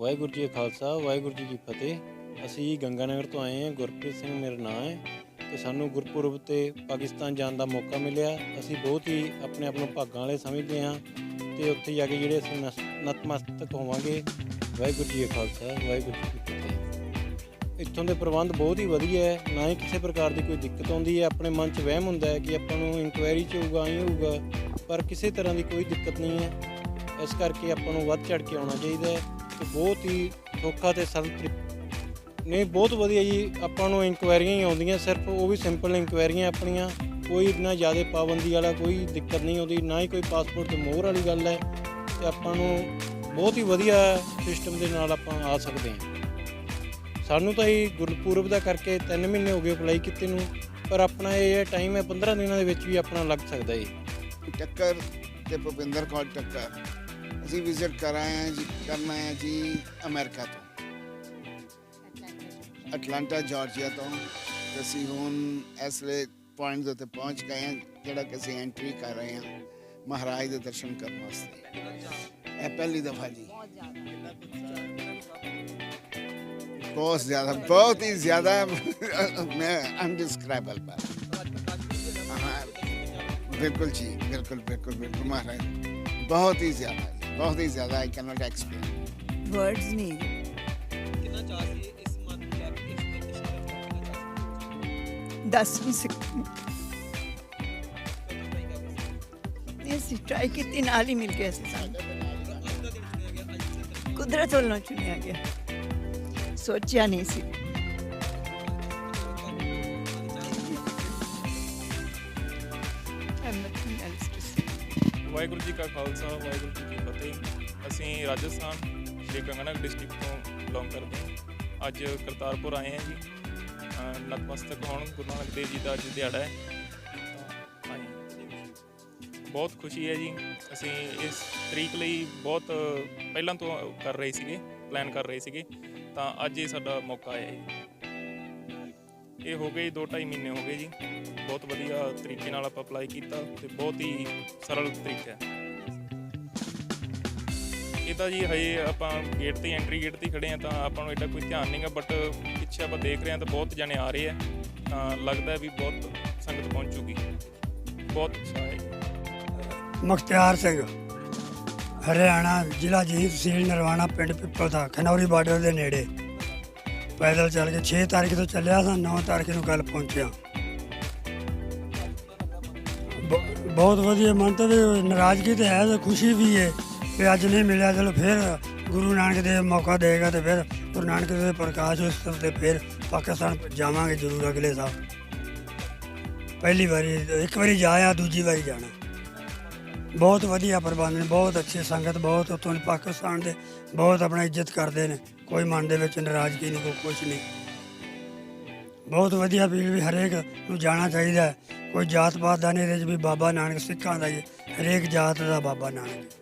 ਵਾਹਿਗੁਰੂ ਜੀ ਕਾ ਖਾਲਸਾ, ਵਾਹਿਗੁਰੂ ਜੀ ਕੀ ਫਤਿਹ। ਅਸੀਂ ਗੰਗਾ ਨਗਰ ਤੋਂ ਆਏ ਹਾਂ। ਗੁਰਪ੍ਰੀਤ ਸਿੰਘ ਮੇਰਾ ਨਾਮ ਹੈ ਤੇ ਸਾਨੂੰ ਗੁਰਪੁਰਬ ਤੇ ਪਾਕਿਸਤਾਨ ਜਾਣ ਦਾ ਮੌਕਾ ਮਿਲਿਆ। ਅਸੀਂ ਬਹੁਤ ਹੀ ਆਪਣੇ ਆਪ ਨੂੰ ਭਾਗਾਂ ਵਾਲੇ ਸਮਝਦੇ ਹਾਂ ਤੇ ਉੱਥੇ ਜਾ ਕੇ ਜਿਹੜੇ ਅਸੀਂ ਨਸ- ਨਤਮਸਤਕ ਹੋਵਾਂਗੇ, ਵਾਹਿਗੁਰੂ ਜੀ ਕਾ ਖਾਲਸਾ, ਵਾਹਿਗੁਰੂ ਜੀ ਕੀ ਫਤਿਹ। ਇੱਥੋਂ ਦੇ ਪ੍ਰਬੰਧ ਬਹੁਤ ਹੀ ਵਧੀਆ ਹੈ। ਨਾ ਹੀ ਕਿਸੇ ਪ੍ਰਕਾਰ ਦੀ ਕੋਈ ਦਿੱਕਤ ਆਉਂਦੀ ਹੈ। ਆਪਣੇ ਮਨ 'ਚ ਵਹਿਮ ਹੁੰਦਾ ਹੈ ਕਿ ਆਪਾਂ ਨੂੰ ਇਨਕੁਆਇਰੀ 'ਚ ਹੋਊਗਾ ਹੀ ਹੋਊਗਾ, ਪਰ ਕਿਸੇ ਤਰ੍ਹਾਂ ਦੀ ਕੋਈ ਦਿੱਕਤ ਨਹੀਂ ਹੈ। ਇਸ ਕਰਕੇ ਆਪਾਂ ਨੂੰ ਵੱਧ ਚੜ ਕੇ ਆਉਣਾ ਚਾਹੀਦਾ ਹੈ। ਤੇ ਬਹੁਤ ਹੀ ਸੌਖਾ ਤੇ ਸਰਲ ਤਰੀਕਾ ਨਹੀਂ, ਬਹੁਤ ਵਧੀਆ ਜੀ, ਆਪਾਂ ਨੂੰ ਇਨਕੁਆਇਰੀਆਂ ਹੀ ਆਉਂਦੀਆਂ, ਸਿਰਫ ਉਹ ਵੀ ਸਿੰਪਲ ਇਨਕੁਆਇਰੀਆਂ ਆਪਣੀਆਂ। ਕੋਈ ਇੰਨਾ ਜ਼ਿਆਦਾ ਪਾਬੰਦੀ ਵਾਲਾ ਕੋਈ ਦਿੱਕਤ ਨਹੀਂ ਆਉਂਦੀ ਨਾ ਹੀ ਕੋਈ ਪਾਸਪੋਰਟ ਤੇ ਮੋਹਰ ਵਾਲੀ ਗੱਲ ਹੈ। ਤੇ ਆਪਾਂ ਨੂੰ ਬਹੁਤ ਹੀ ਵਧੀਆ ਸਿਸਟਮ ਦੇ ਨਾਲ ਆਪਾਂ ਆ ਸਕਦੇ ਹਾਂ। ਸਾਨੂੰ ਤਾਂ ਇਹ ਗੁਰਪੁਰਬ ਦਾ ਕਰਕੇ 3 ਮਹੀਨੇ ਹੋ ਗਏ ਅਪਲਾਈ ਕੀਤੇ ਨੂੰ, ਪਰ ਆਪਣਾ ਇਹ ਟਾਈਮ ਹੈ 15 ਦਿਨਾਂ ਦੇ ਵਿੱਚ ਵੀ ਆਪਣਾ ਲੱਗ ਸਕਦਾ ਹੈ। ਟੱਕਰ ਤੇ ਭੁਪਿੰਦਰ ਕੌਰ ਟੱਕਰ ਅਸੀਂ ਵਿਜ਼ਿਟ ਕਰ ਆਏ ਹਾਂ ਜੀ ਕਰਨਾ ਹੈ ਜੀ ਅਮਰੀਕਾ ਤੋਂ ਅਟਲਾਂਟਾ ਜਾਰਜੀਆ ਤੋਂ ਅਸੀਂ ਹੁਣ ਇਸ ਲਈ ਪੁਆਇੰਟ ਉੱਤੇ ਪਹੁੰਚ ਗਏ ਹਾਂ ਜਿਹੜਾ ਕਿ ਅਸੀਂ ਐਂਟਰੀ ਕਰ ਰਹੇ ਹਾਂ ਮਹਾਰਾਜ ਦੇ ਦਰਸ਼ਨ ਕਰਨ ਵਾਸਤੇ ਇਹ ਪਹਿਲੀ ਦਫਾ ਜੀ ਬਹੁਤ ਜ਼ਿਆਦਾ ਬਹੁਤ ਹੀ ਜ਼ਿਆਦਾ ਮੈਂ ਅਨਡਿਸਕ੍ਰਾਈਬਲ ਪਰ बिल्कुल जी बिल्कुल बिल्कुल बिल्कुल महाराज बहुत ही ज़्यादा बहुत ही ज़्यादा I can not explain words नहीं दस में से कितनी नाली मिल गया कुदरत वालों चुनिया गया। सोचा नहीं सी। ਵਾਹਿਗੁਰੂ ਜੀ ਕਾ ਖਾਲਸਾ, ਵਾਹਿਗੁਰੂ ਜੀ ਕੀ ਫਤਿਹ। ਅਸੀਂ ਰਾਜਸਥਾਨ, ਸ਼੍ਰੀ ਗੰਗਾਨਗਰ ਡਿਸਟ੍ਰਿਕਟ ਤੋਂ ਬਿਲੋਂਗ ਕਰਦੇ ਹਾਂ। ਅੱਜ ਕਰਤਾਰਪੁਰ ਆਏ ਹਾਂ ਜੀ। ਨਤਮਸਤਕ ਹੋਣ, ਗੁਰੂ ਨਾਨਕ ਦੇਵ ਜੀ ਦਾ ਅੱਜ ਦਿਹਾੜਾ ਹੈ। ਆਏ ਬਹੁਤ ਖੁਸ਼ੀ ਹੈ ਜੀ। ਅਸੀਂ ਇਸ ਤਰੀਕ ਲਈ ਬਹੁਤ ਪਹਿਲਾਂ ਤੋਂ ਕਰ ਰਹੇ ਸੀਗੇ ਪਲਾਨ ਕਰ ਰਹੇ ਸੀਗੇ। ਤਾਂ ਅੱਜ ਇਹ ਸਾਡਾ ਮੌਕਾ ਆਇਆ ਜੀ। ਇਹ ਹੋ ਗਏ 2.5 ਮਹੀਨੇ ਹੋ ਗਏ ਜੀ। ਬਹੁਤ ਵਧੀਆ ਤਰੀਕੇ ਨਾਲ ਆਪਾਂ ਅਪਲਾਈ ਕੀਤਾ ਤੇ ਬਹੁਤ ਹੀ ਸਰਲ ਤਰੀਕਾ ਹੈ। ਇਹ ਤਾਂ ਜੀ ਹਜੇ ਆਪਾਂ ਗੇਟ ਤੇ ਐਂਟਰੀ ਗੇਟ ਤੇ ਹੀ ਖੜੇ ਆ ਤਾਂ ਆਪਾਂ ਨੂੰ ਐਡਾ ਕੋਈ ਧਿਆਨ ਨਹੀਂਗਾ ਬਟ ਪਿੱਛੇ ਆਪਾਂ ਦੇਖ ਰਹੇ ਆ ਤਾਂ ਬਹੁਤ ਜਣੇ ਆ ਰਹੇ ਆ। ਤਾਂ ਲੱਗਦਾ ਵੀ ਬਹੁਤ ਸੰਗਤ ਪਹੁੰਚੂਗੀ ਬਹੁਤ ਅੱਛਾ ਮੁਖਤਿਆਰ ਸਿੰਘ, ਹਰਿਆਣਾ ਜ਼ਿਲ੍ਹਾ ਜੀਤ ਤਹਿਸੀਲ ਨਰਵਾਣਾ ਪਿੰਡ ਪਿੱਪਲ ਦਾ ਖਨੌਰੀ ਬਾਰਡਰ ਦੇ ਨੇੜੇ। ਪੈਦਲ ਚੱਲ ਕੇ 6 ਤਾਰੀਖ ਤੋਂ ਚੱਲਿਆ ਸਾਂ 9 ਤਾਰੀਖ ਨੂੰ ਕੱਲ ਪਹੁੰਚਿਆ। ਬ- ਬਹੁਤ ਵਧੀਆ ਮਨ ਤਾਂ ਵੀ ਨਾਰਾਜ਼ਗੀ ਤੇ ਹੈ ਤੇ ਖੁਸ਼ੀ ਵੀ ਹੈ ਵੀ ਅੱਜ ਨਹੀਂ ਮਿਲਿਆ। ਚਲੋ ਫਿਰ ਗੁਰੂ ਨਾਨਕ ਦੇਵ ਮੌਕਾ ਦੇਗਾ ਤੇ ਫਿਰ ਗੁਰੂ ਨਾਨਕ ਦੇਵ ਦੇ ਪ੍ਰਕਾਸ਼ ਉਤਸਵ ਤੇ ਫਿਰ ਪਾਕਿਸਤਾਨ ਜਾਵਾਂਗੇ ਜ਼ਰੂਰ ਅਗਲੇ ਸਾਲ। ਪਹਿਲੀ ਵਾਰੀ, ਇੱਕ ਵਾਰੀ ਜਾਇਆ ਦੂਜੀ ਵਾਰੀ ਜਾਣਾ। ਬਹੁਤ ਵਧੀਆ ਪ੍ਰਬੰਧ ਨੇ, ਬਹੁਤ ਅੱਛੇ ਸੰਗਤ, ਬਹੁਤ ਉੱਥੋਂ ਦੇ ਪਾਕਿਸਤਾਨ ਦੇ ਬਹੁਤ ਆਪਣਾ ਇੱਜ਼ਤ ਕਰਦੇ ਨੇ ਕੋਈ ਮਨ ਦੇ ਵਿੱਚ ਨਾਰਾਜ਼ਗੀ ਨਹੀਂ, ਕੋਈ ਕੁਛ ਨਹੀਂ ਬਹੁਤ ਵਧੀਆ ਅਪੀਲ ਵੀ ਹਰੇਕ ਨੂੰ ਜਾਣਾ ਚਾਹੀਦਾ ਹੈ। ਕੋਈ ਜਾਤ ਪਾਤ ਦਾ ਨਹੀਂ, ਇਹਦੇ 'ਚ ਵੀ ਬਾਬਾ ਨਾਨਕ ਸਿੱਖਾਂ ਦਾ ਹੀ ਹੈ। ਹਰੇਕ ਜਾਤ ਦਾ ਬਾਬਾ ਨਾਨਕ